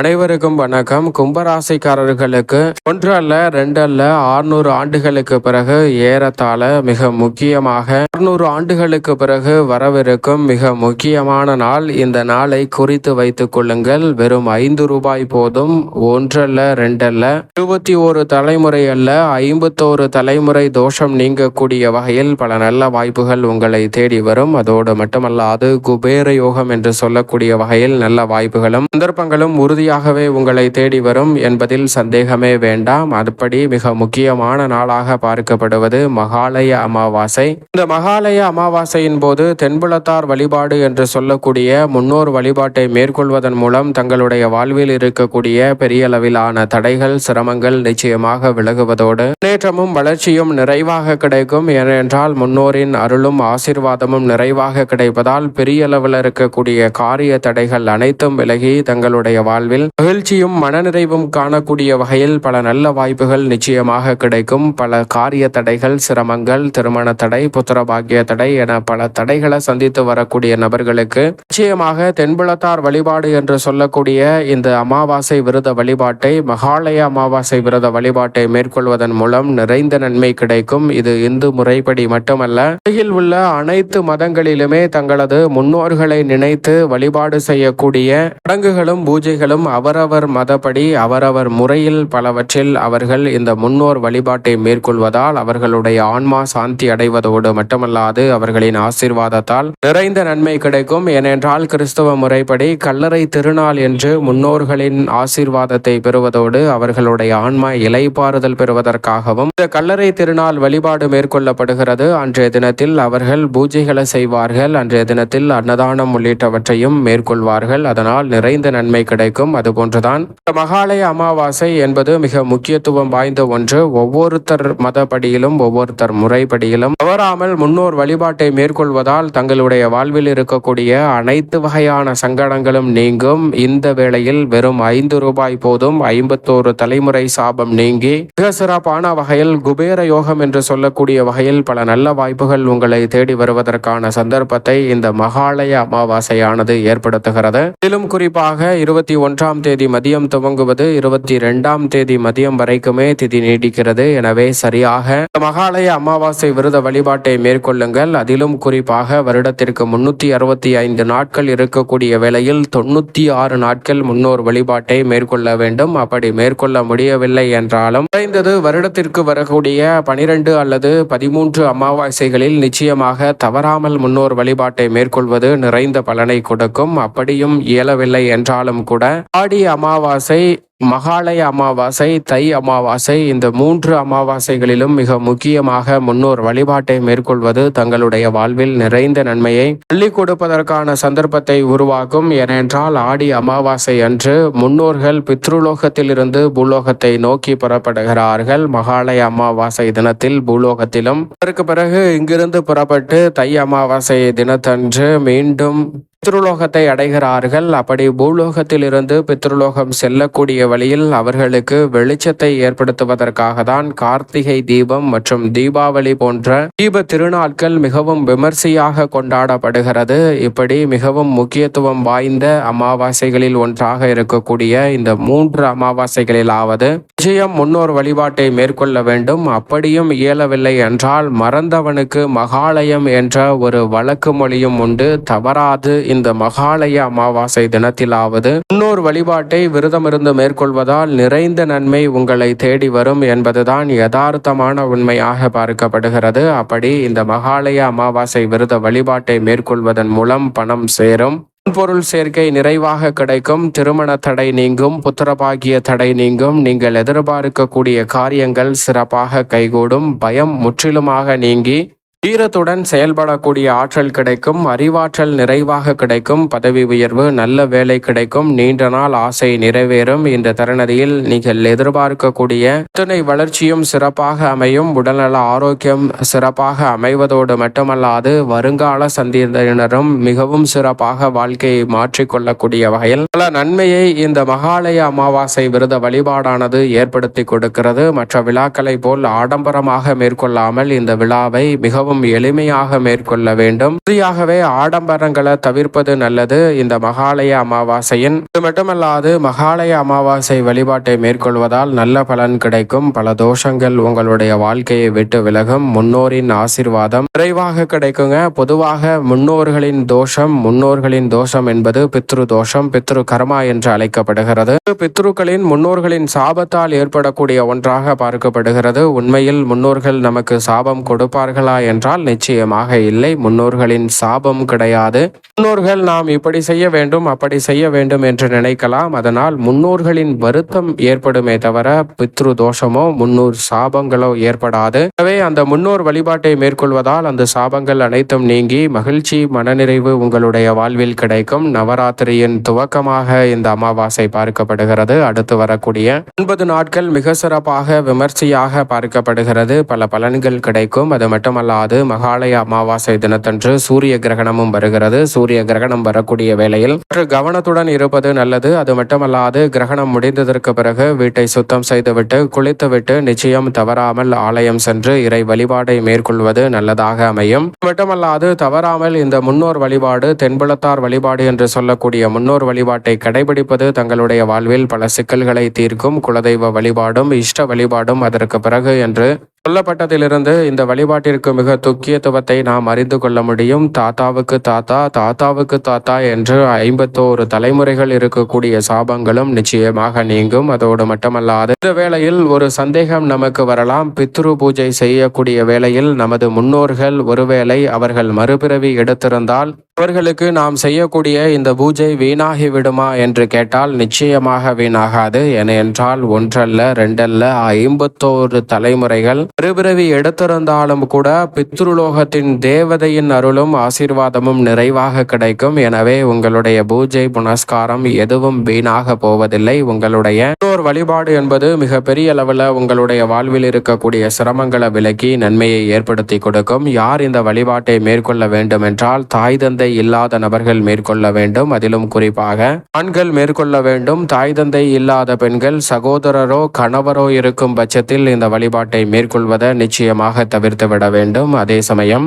அனைவருக்கும் வணக்கம். கும்பராசிக்காரர்களுக்கு ஒன்று அல்ல ரெண்டு அல்ல ஆறுநூறு ஆண்டுகளுக்கு பிறகு ஏறத்தாழ மிக முக்கியமாக அறுநூறு ஆண்டுகளுக்கு பிறகு வரவிருக்கும் மிக முக்கியமான நாள். இந்த நாளை குறித்து வைத்துக் கொள்ளுங்கள். வெறும் ஐந்து ரூபாய் போதும். ஒன்றல்ல ரெண்டல்ல. இருபத்தி ஒரு தலைமுறை அல்ல ஐம்பத்தோரு தலைமுறை தோஷம் நீங்கக்கூடிய வகையில் பல நல்ல வாய்ப்புகள் உங்களை தேடி வரும். அதோடு மட்டுமல்லாது குபேர யோகம் என்று சொல்லக்கூடிய வகையில் நல்ல வாய்ப்புகளும் சந்தர்ப்பங்களும் உறுதியாகவே உங்களை தேடி வரும் என்பதில் சந்தேகமே வேண்டாம். அதுபடி மிக முக்கியமான நாளாக பார்க்கப்படுவது மகாலய அமாவாசை. இந்த மகாலய அமாவாசையின் போது தென்புலத்தார் வழிபாடு என்று சொல்லக்கூடிய முன்னோர் வழிபாட்டை மேற்கொள்வதன் மூலம் தங்களுடைய வாழ்வில் இருக்கக்கூடிய பெரிய அளவிலான தடைகள் சிரமங்கள் நிச்சயமாக விலகுவதோடு முன்னேற்றமும் வளர்ச்சியும் நிறைவாக கிடைக்கும். ஏனென்றால் முன்னோரின் அருளும் ஆசிர்வாதமும் நிறைவாக கிடைப்பதால் பெரிய அளவில் இருக்கக்கூடிய காரிய தடைகள் அனைத்தும் விலகி தங்களுடைய வாழ்வில் மகிழ்ச்சியும் மனநிறைவும் காணக்கூடிய வகையில் பல நல்ல வாய்ப்புகள் நிச்சயமாக கிடைக்கும். பல காரிய தடைகள் சிரமங்கள் திருமண தடை புத்திர பாக்கிய தடை என பல தடைகளை சந்தித்து வரக்கூடிய நபர்களுக்கு நிச்சயமாக தென்புலத்தார் வழிபாடு என்று சொல்லக்கூடிய இந்த அமாவாசை விரத வழிபாட்டை மகாலய அமாவாசை விரத வழிபாட்டை மேற்கொள்வதன் மூலம் நிறைந்த நன்மை கிடைக்கும். இது இந்து முறைப்படி மட்டுமல்ல உலகில் உள்ள அனைத்து மதங்களிலுமே தங்களது முன்னோர்களை நினைத்து வழிபாடு செய்யக்கூடிய சடங்குகளும் பூஜைகளும் அவரவர் மதப்படி அவரவர் முறையில் பலவற்றில் அவர்கள் இந்த முன்னோர் வழிபாட்டை மேற்கொள்வதால் அவர்களுடைய ஆன்மா சாந்தி அடைவதோடு மட்டுமல்லாது அவர்களின் ஆசீர்வாதத்தால் நிறைந்த நன்மை கிடைக்கும். ஏனென்றால் கிறிஸ்தவ முறைப்படி கல்லறை திருநாள் என்று முன்னோர்களின் ஆசிர்வாதத்தை பெறுவதோடு அவர்களுடைய ஆன்மா இலைப்பாறுதல் பெறுவதற்காகவும் இந்த கல்லறை திருநாள் வழிபாடு மேற்கொள்ளப்படுகிறது. அன்றைய தினத்தில் அவர்கள் பூஜைகளை செய்வார்கள். அன்றைய தினத்தில் அன்னதானம் உள்ளிட்டவற்றையும் மேற்கொள்வார்கள். அதனால் நிறைந்த நன்மை கிடைக்கும். அதுபோன்றுதான். மகாலய அமாவாசை என்பது மிக முக்கியத்துவம் வாய்ந்த ஒன்று. ஒவ்வொருத்தர் மதப்படியிலும் ஒவ்வொருத்தர் முறைப்படியிலும் தவறாமல் முன்னோர் வழிபாட்டை மேற்கொள்வதால் தங்களுடைய வாழ்வில் இருக்கக்கூடிய அனைத்து வகையான சங்கடங்களும் நீங்கும். இந்த வேளையில் வெறும் ஐந்து ரூபாய் போதும் ஐம்பத்தோரு தலைமுறை சாபம் நீங்கி மிக சிறப்பான வகையில் குபேர யோகம் என்று சொல்லக்கூடிய வகையில் பல நல்ல வாய்ப்புகள் உங்களை தேடி வருவதற்கான சந்தர்ப்பத்தை இந்த மகாலய அமாவாசையானது ஏற்படுத்துகிறது. மேலும் குறிப்பாக இருபத்தி ஒன்றாம் தேதி மதியம் துவங்குவது இருபத்தி இரண்டாம் தேதி மதியம் வரைக்குமே திதி நீடிக்கிறது. எனவே சரியாக மகாலய அமாவாசை விரத வழிபாட்டை மேற்கொள்ளுங்கள். அதிலும் குறிப்பாக வருடத்திற்கு முன்னூத்தி அறுபத்தி ஐந்து நாட்கள் இருக்கக்கூடிய வேளையில் தொண்ணூத்தி ஆறு நாட்கள் முன்னோர் வழிபாட்டை மேற்கொள்ள வேண்டும். அப்படி மேற்கொள்ள முடியவில்லை என்றாலும் குறைந்தது வருடத்திற்கு வரக்கூடிய பனிரெண்டு அல்லது பதிமூன்று அமாவாசைகளில் நிச்சயமாக தவறாமல் முன்னோர் வழிபாட்டை மேற்கொள்வது நிறைந்த பலனை கொடுக்கும். அப்படியும் இயலவில்லை என்றாலும் கூட ஆடி அமாவாசை மகாலய அமாவாசை தை அமாவாசை இந்த மூன்று அமாவாசைகளிலும் மிக முக்கியமாக முன்னோர் வழிபாட்டை மேற்கொள்வது தங்களுடைய வாழ்வில் நிறைந்த நன்மையை அள்ளி கொடுப்பதற்கான சந்தர்ப்பத்தை உருவாக்கும். ஏனென்றால் ஆடி அமாவாசை அன்று முன்னோர்கள் பித்ருலோகத்திலிருந்து பூலோகத்தை நோக்கி புறப்படுகிறார்கள். மகாலய அமாவாசை தினத்தில் பூலோகத்திலும் அதற்கு பிறகு இங்கிருந்து புறப்பட்டு தை அமாவாசை தினத்தன்று மீண்டும் பித்ருலோகத்தை அடைகிறார்கள். அப்படி பூலோகத்திலிருந்து பித்ருலோகம் செல்லக்கூடிய வழியில் அவர்களுக்கு வெளிச்சத்தை ஏற்படுத்துவதற்காக தான் கார்த்திகை தீபம் மற்றும் தீபாவளி போன்ற தீப திருநாட்கள் மிகவும் விமர்சையாக கொண்டாடப்படுகிறது. இப்படி மிகவும் முக்கியத்துவம் வாய்ந்த அமாவாசைகளில் ஒன்றாக இருக்கக்கூடிய இந்த மூன்று அமாவாசைகளிலாவது நிச்சயம் முன்னோர் வழிபாட்டை மேற்கொள்ள வேண்டும். அப்படியும் இயலவில்லை என்றால் மறந்தவனுக்கு மகாலயம் என்ற ஒரு வழக்கு மொழியும் உண்டு. தவறாது இந்த மகாலய அமாவாசை தினத்திலாவது முன்னோர் வழிபாட்டை விரதமிருந்து மேற்கொள்வதால் நிறைந்த நன்மை உங்களை தேடி வரும் என்பதுதான் யதார்த்தமான உண்மையாக பார்க்கப்படுகிறது. அப்படி இந்த மகாலய அமாவாசை விரத வழிபாட்டை மேற்கொள்வதன் மூலம் பணம் சேரும். பொருள் சேர்க்கை நிறைவாக கிடைக்கும். திருமண தடை நீங்கும். புத்திரபாகிய தடை நீங்கும். நீங்கள் எதிர்பார்க்கக்கூடிய காரியங்கள் சிறப்பாக கைகூடும். பயம் முற்றிலுமாக நீங்கி தீரத்துடன் செயல்படக்கூடிய ஆற்றல் கிடைக்கும் அறிவாற்றல் நிறைவாக கிடைக்கும் பதவி உயர்வு நல்ல வேலை கிடைக்கும் நீண்ட நாள் ஆசை நிறைவேறும். இந்த தருணத்தில் நீங்கள் எதிர்பார்க்கக்கூடிய இத்தனை வளர்ச்சியும் சிறப்பாக அமையும். உடல்நல ஆரோக்கியம் சிறப்பாக அமைவதோடு மட்டுமல்லாது வருங்கால சந்ததியினரும் மிகவும் சிறப்பாக வாழ்க்கையை மாற்றிக்கொள்ளக்கூடிய வகையில் பல நன்மையை இந்த மகாலய அமாவாசை விரத வழிபாடானது ஏற்படுத்தி கொடுக்கிறது. மற்ற விழாக்களை போல் ஆடம்பரமாக மேற்கொள்ளாமல் இந்த விழாவை மிகவும் மிகவும் எளிமையாக மேற்கொள்ள வேண்டும். உறுதியாகவே ஆடம்பரங்களை தவிர்ப்பது நல்லது. இந்த மகாலய அமாவாசையின் இது மட்டுமல்லாது மகாலய அமாவாசை வழிபாட்டை மேற்கொள்வதால் நல்ல பலன் கிடைக்கும். பல தோஷங்கள் உங்களுடைய வாழ்க்கையை விட்டு விலகும். முன்னோரின் ஆசிர்வாதம் விரைவாக கிடைக்குங்க. பொதுவாக முன்னோர்களின் தோஷம் முன்னோர்களின் தோஷம் என்பது பித்ரு தோஷம் பித்ரு கர்மா என்று அழைக்கப்படுகிறது. பித்ருக்களின் முன்னோர்களின் சாபத்தால் ஏற்படக்கூடிய ஒன்றாக பார்க்கப்படுகிறது. உண்மையில் முன்னோர்கள் நமக்கு சாபம் கொடுப்பார்களா என்றால் நிச்சயமாக இல்லை. முன்னோர்களின் சாபம் கிடையாது. முன்னோர்கள் நாம் இப்படி செய்ய வேண்டும் அப்படி செய்ய வேண்டும் என்று நினைக்கலாம். அதனால் முன்னோர்களின் வருத்தம் ஏற்படுமே தவிர பித்ரு தோஷமோ முன்னூர் சாபங்களோ ஏற்படாது. எனவே அந்த முன்னோர் வழிபாட்டை மேற்கொள்வதால் அந்த சாபங்கள் அனைத்தும் நீங்கி மகிழ்ச்சி மனநிறைவு உங்களுடைய வாழ்வில் கிடைக்கும். நவராத்திரியின் துவக்கமாக இந்த அமாவாசை பார்க்கப்படுகிறது. அடுத்து வரக்கூடிய ஒன்பது நாட்கள் மிக சிறப்பாக விமர்சையாக பார்க்கப்படுகிறது. பல பலன்கள் கிடைக்கும். அது மட்டுமல்லாது மகாலய அமாவாசை தினத்தன்று சூரிய கிரகணமும் வருகிறது. சூரிய கிரகணம் வரக்கூடிய வேளையில் கவனத்துடன் இருப்பது நல்லது. அது மட்டுமல்லாது கிரகணம் முடிந்ததற்கு பிறகு வீட்டை சுத்தம் செய்துவிட்டு குளித்துவிட்டு நிச்சயம் தவறாமல் ஆலயம் சென்று இறை வழிபாடை மேற்கொள்வது நல்லதாக அமையும். மட்டுமல்லாது தவறாமல் இந்த முன்னோர் வழிபாடு தென்புலத்தார் வழிபாடு என்று சொல்லக்கூடிய முன்னோர் வழிபாட்டை கடைபிடிப்பது தங்களுடைய வாழ்வில் பல சிக்கல்களை தீர்க்கும். குலதெய்வ வழிபாடும் இஷ்ட வழிபாடும் அதற்கு பிறகு என்று சொல்லப்பட்டதிலிருந்து இந்த வழிபாட்டிற்கு மிக முக்கியத்துவத்தை நாம் அறிந்து கொள்ள முடியும். தாத்தாவுக்கு தாத்தா தாத்தாவுக்கு தாத்தா என்று ஐம்பத்தோரு தலைமுறைகள் இருக்கக்கூடிய சாபங்களும் நிச்சயமாக நீங்கும். அதோடு மட்டுமல்லாது இந்த வேளையில் ஒரு சந்தேகம் நமக்கு வரலாம். பித்ரு பூஜை செய்யக்கூடிய வேளையில் நமது முன்னோர்கள் ஒருவேளை அவர்கள் மறுபிறவி எடுத்திருந்தால் அவர்களுக்கு நாம் செய்யக்கூடிய இந்த பூஜை வீணாகி விடுமா என்று கேட்டால் நிச்சயமாக வீணாகாது. என என்றால் ஒன்றல்ல ரெண்டல்ல ஐம்பத்தோரு தலைமுறைகள் மறுபிறவி எடுத்திருந்தாலும் கூட பித்ருலோகத்தின் தேவதையின் அருளும் ஆசீர்வாதமும் நிறைவாக கிடைக்கும். எனவே உங்களுடைய பூஜை புனஸ்காரம் எதுவும் வீணாக போவதில்லை. உங்களுடைய முன்னோர் வழிபாடு என்பது மிக பெரிய அளவில் உங்களுடைய வாழ்வில் இருக்கக்கூடிய சிரமங்களை விலக்கி நன்மையை ஏற்படுத்தி கொடுக்கும். யார் இந்த வழிபாட்டை மேற்கொள்ள வேண்டும் என்றால் தாய் தந்தை தந்தை இல்லாத நபர்கள் மேற்கொள்ள வேண்டும். அதிலும் குறிப்பாக ஆண்கள் மேற்கொள்ள வேண்டும். தாய் தந்தை இல்லாத பெண்கள் சகோதரரோ கணவரோ இருக்கும் பட்சத்தில் இந்த வழிபாட்டை மேற்கொள்வதை நிச்சயமாக தவிர்த்து விட வேண்டும். அதே சமயம்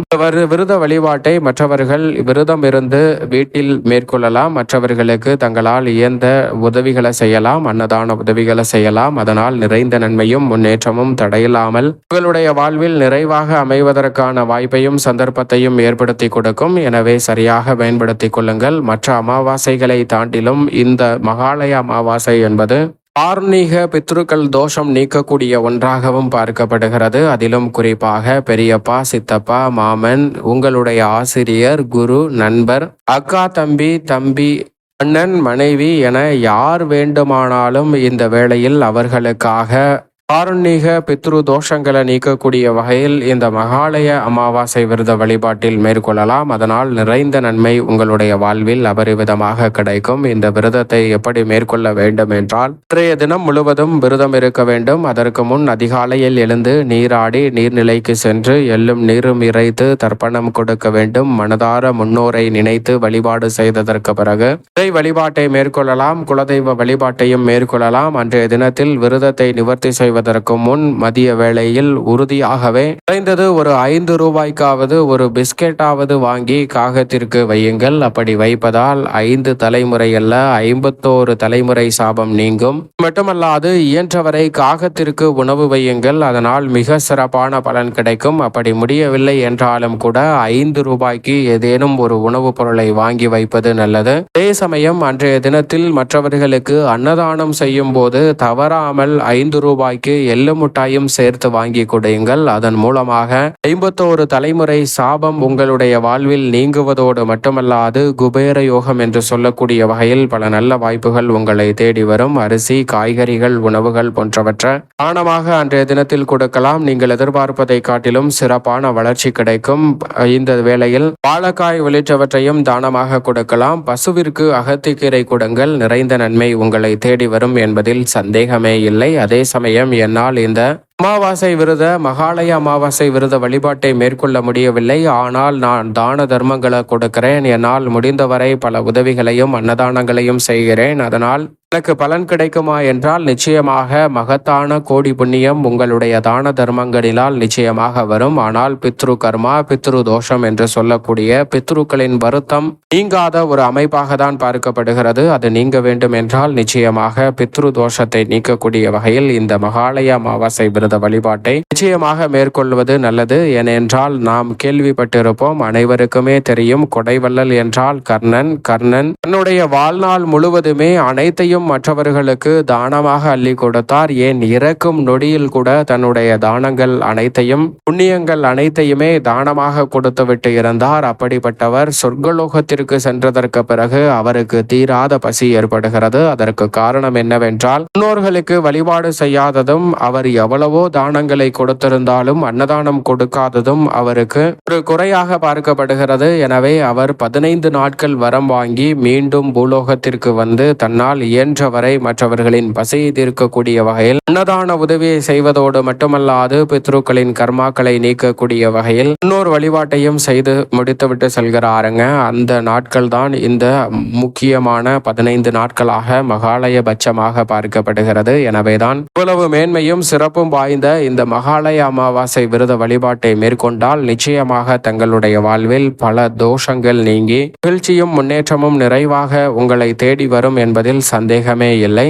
விருத வழிபாட்டை மற்றவர்கள் விரதம் இருந்து வீட்டில் மேற்கொள்ளலாம். மற்றவர்களுக்கு தங்களால் இயந்த உதவிகளை செய்யலாம். அன்னதான உதவிகளை செய்யலாம். அதனால் நிறைந்த நன்மையும் முன்னேற்றமும் தடையில்லாமல் உங்களுடைய வாழ்வில் நிறைவாக அமைவதற்கான வாய்ப்பையும் சந்தர்ப்பத்தையும் ஏற்படுத்தி கொடுக்கும். எனவே முறையாக பயன்படுத்திக் கொள்ளுங்கள். மற்ற அமாவாசைகளை தாண்டிலும் இந்த மகாலய அமாவாசை என்பது ஆர்மீக பித்ருக்கள் தோஷம் நீக்கக்கூடிய ஒன்றாகவும் பார்க்கப்படுகிறது. அதிலும் குறிப்பாக பெரியப்பா சித்தப்பா மாமன் உங்களுடைய ஆசிரியர் குரு நண்பர் அக்கா தம்பி தம்பி அண்ணன் மனைவி என யார் வேண்டுமானாலும் இந்த வேளையில் அவர்களுக்காக ஆருண்மீக பித்ரு தோஷங்களை நீக்கக்கூடிய வகையில் இந்த மகாலய அமாவாசை விரத வழிபாட்டில் மேற்கொள்ளலாம். அதனால் நிறைந்த நன்மை உங்களுடைய வாழ்வில் அபரிவிதமாக கிடைக்கும். இந்த விரதத்தை எப்படி மேற்கொள்ள வேண்டும் என்றால் இன்றைய தினம் முழுவதும் விரதம் இருக்க வேண்டும். அதற்கு முன் அதிகாலையில் எழுந்து நீராடி நீர்நிலைக்கு சென்று எள்ளும் நீரும் இறைத்து தர்ப்பணம் கொடுக்க வேண்டும். மனதார முன்னோரை நினைத்து வழிபாடு செய்ததற்கு பிறகு இறை வழிபாட்டை மேற்கொள்ளலாம். குலதெய்வ வழிபாட்டையும் மேற்கொள்ளலாம். அன்றைய தினத்தில் விரதத்தை நிவர்த்தி செய்வது செய்வதற்கு முன் மதிய வேளையில் உறுதியாகவே குறைந்தது ஒரு ஐந்து ரூபாய்க்காவது ஒரு பிஸ்கெட்டாவது வாங்கி காகத்திற்கு வையுங்கள். அப்படி வைப்பதால் ஐந்து தலைமுறை அல்ல ஐம்பத்தோரு தலைமுறை சாபம் நீங்கும். மட்டுமல்லாது இயன்றவரை காகத்திற்கு உணவு வையுங்கள். அதனால் மிக சிறப்பான பலன் கிடைக்கும். அப்படி முடியவில்லை என்றாலும் கூட ஐந்து ரூபாய்க்கு ஏதேனும் ஒரு உணவுப் பொருளை வாங்கி வைப்பது நல்லது. அதே சமயம் அன்றைய தினத்தில் மற்றவர்களுக்கு அன்னதானம் செய்யும் போது தவறாமல் ஐந்து ரூபாய்க்கு எள்ளு முட்டாயும் சேர்த்து வாங்கி கொடுங்கள் அதன் மூலமாக ஐம்பத்தோரு தலைமுறை சாபம் உங்களுடைய வாழ்வில் நீங்குவதோடு மட்டுமல்லாது குபேர யோகம் என்று சொல்லக்கூடிய வகையில் பல நல்ல வாய்ப்புகள் உங்களை தேடி வரும். அரிசி காய்கறிகள் உணவுகள் போன்றவற்றை தானமாக அன்றைய தினத்தில் கொடுக்கலாம். நீங்கள் எதிர்பார்ப்பதை காட்டிலும் சிறப்பான வளர்ச்சி கிடைக்கும். இந்த வேளையில் வாழைக்காய் உள்ளிட்டவற்றையும் தானமாக கொடுக்கலாம். பசுவிற்கு அகத்திக்கீரை கொடுங்கள். நிறைந்த நன்மை உங்களை தேடி வரும் என்பதில் சந்தேகமே இல்லை. அதே சமயம் என்னால் இந்த அமாவாசை விரத மகாலய அமாவாசை விரத வழிபாட்டை மேற்கொள்ள முடியவில்லை. ஆனால் நான் தான தர்மங்களை கொடுக்கிறேன். என்னால் முடிந்தவரை பல உதவிகளையும் அன்னதானங்களையும் செய்கிறேன். அதனால் எனக்கு பலன் கிடைக்குமா என்றால் நிச்சயமாக மகத்தான கோடி புண்ணியம் உங்களுடைய தான தர்மங்களினால் நிச்சயமாக வரும். ஆனால் பித்ரு கர்மா பித்ரு தோஷம் என்று சொல்லக்கூடிய பித்ருக்களின் வருத்தம் நீங்காத ஒரு அமைப்பாக தான் பார்க்கப்படுகிறது. அது நீங்க வேண்டும் என்றால் நிச்சயமாக பித்ரு தோஷத்தை நீக்கக்கூடிய வகையில் இந்த மகாலய அமாவாசை விரத வழிபாட்டை நிச்சயமாக மேற்கொள்வது நல்லது. ஏனென்றால் நாம் கேள்விப்பட்டிருப்போம் அனைவருக்குமே தெரியும் கொடைவள்ளல் என்றால் கர்ணன் கர்ணன் தன்னுடைய வாழ்நாள் முழுவதுமே அனைத்தையும் மற்றவர்களுக்கு தானமாக அள்ளி கொடுத்தார். ஏன் இறக்கும் நொடியில் கூட தன்னுடைய தானங்கள் அனைத்தையும் புண்ணியங்கள் அனைத்தையுமே தானமாக கொடுத்துவிட்டு இருந்தார். அப்படிப்பட்டவர் சொர்க்கலோகத்திற்கு சென்றதற்கு பிறகு அவருக்கு தீராத பசி ஏற்படுகிறது. அதற்கு காரணம் என்னவென்றால் முன்னோர்களுக்கு வழிபாடு செய்யாததும் அவர் எவ்வளவோ தானங்களை கொடுத்திருந்தாலும் அன்னதானம் கொடுக்காததும் அவருக்கு ஒரு குறையாக பார்க்கப்படுகிறது. எனவே அவர் பதினைந்து நாட்கள் வரம் வாங்கி மீண்டும் பூலோகத்திற்கு வந்து தன்னால் இயன்றவரை மற்றவர்களின் பசியை தீர்க்கக்கூடிய வகையில் அன்னதான உதவியை செய்வதோடு மட்டுமல்லாது பித்ருக்களின் கர்மாக்களை நீக்கக்கூடிய வகையில் இன்னொரு வழிபாட்டையும் செய்து முடித்துவிட்டு செல்கிறாருங்க. அந்த நாட்கள் தான் இந்த முக்கியமான பதினைந்து நாட்களாக மகாலய பட்சமாக பார்க்கப்படுகிறது. எனவேதான் இவ்வளவு மேன்மையும் சிறப்பும் வாய்ந்த இந்த மகாலய அமாவாசை விரத வழிபாட்டை மேற்கொண்டால் நிச்சயமாக தங்களுடைய வாழ்வில் பல தோஷங்கள் நீங்கி மகிழ்ச்சியும் முன்னேற்றமும் நிறைவாக உங்களை தேடி வரும் என்பதில் சந்தேகமே இல்லை.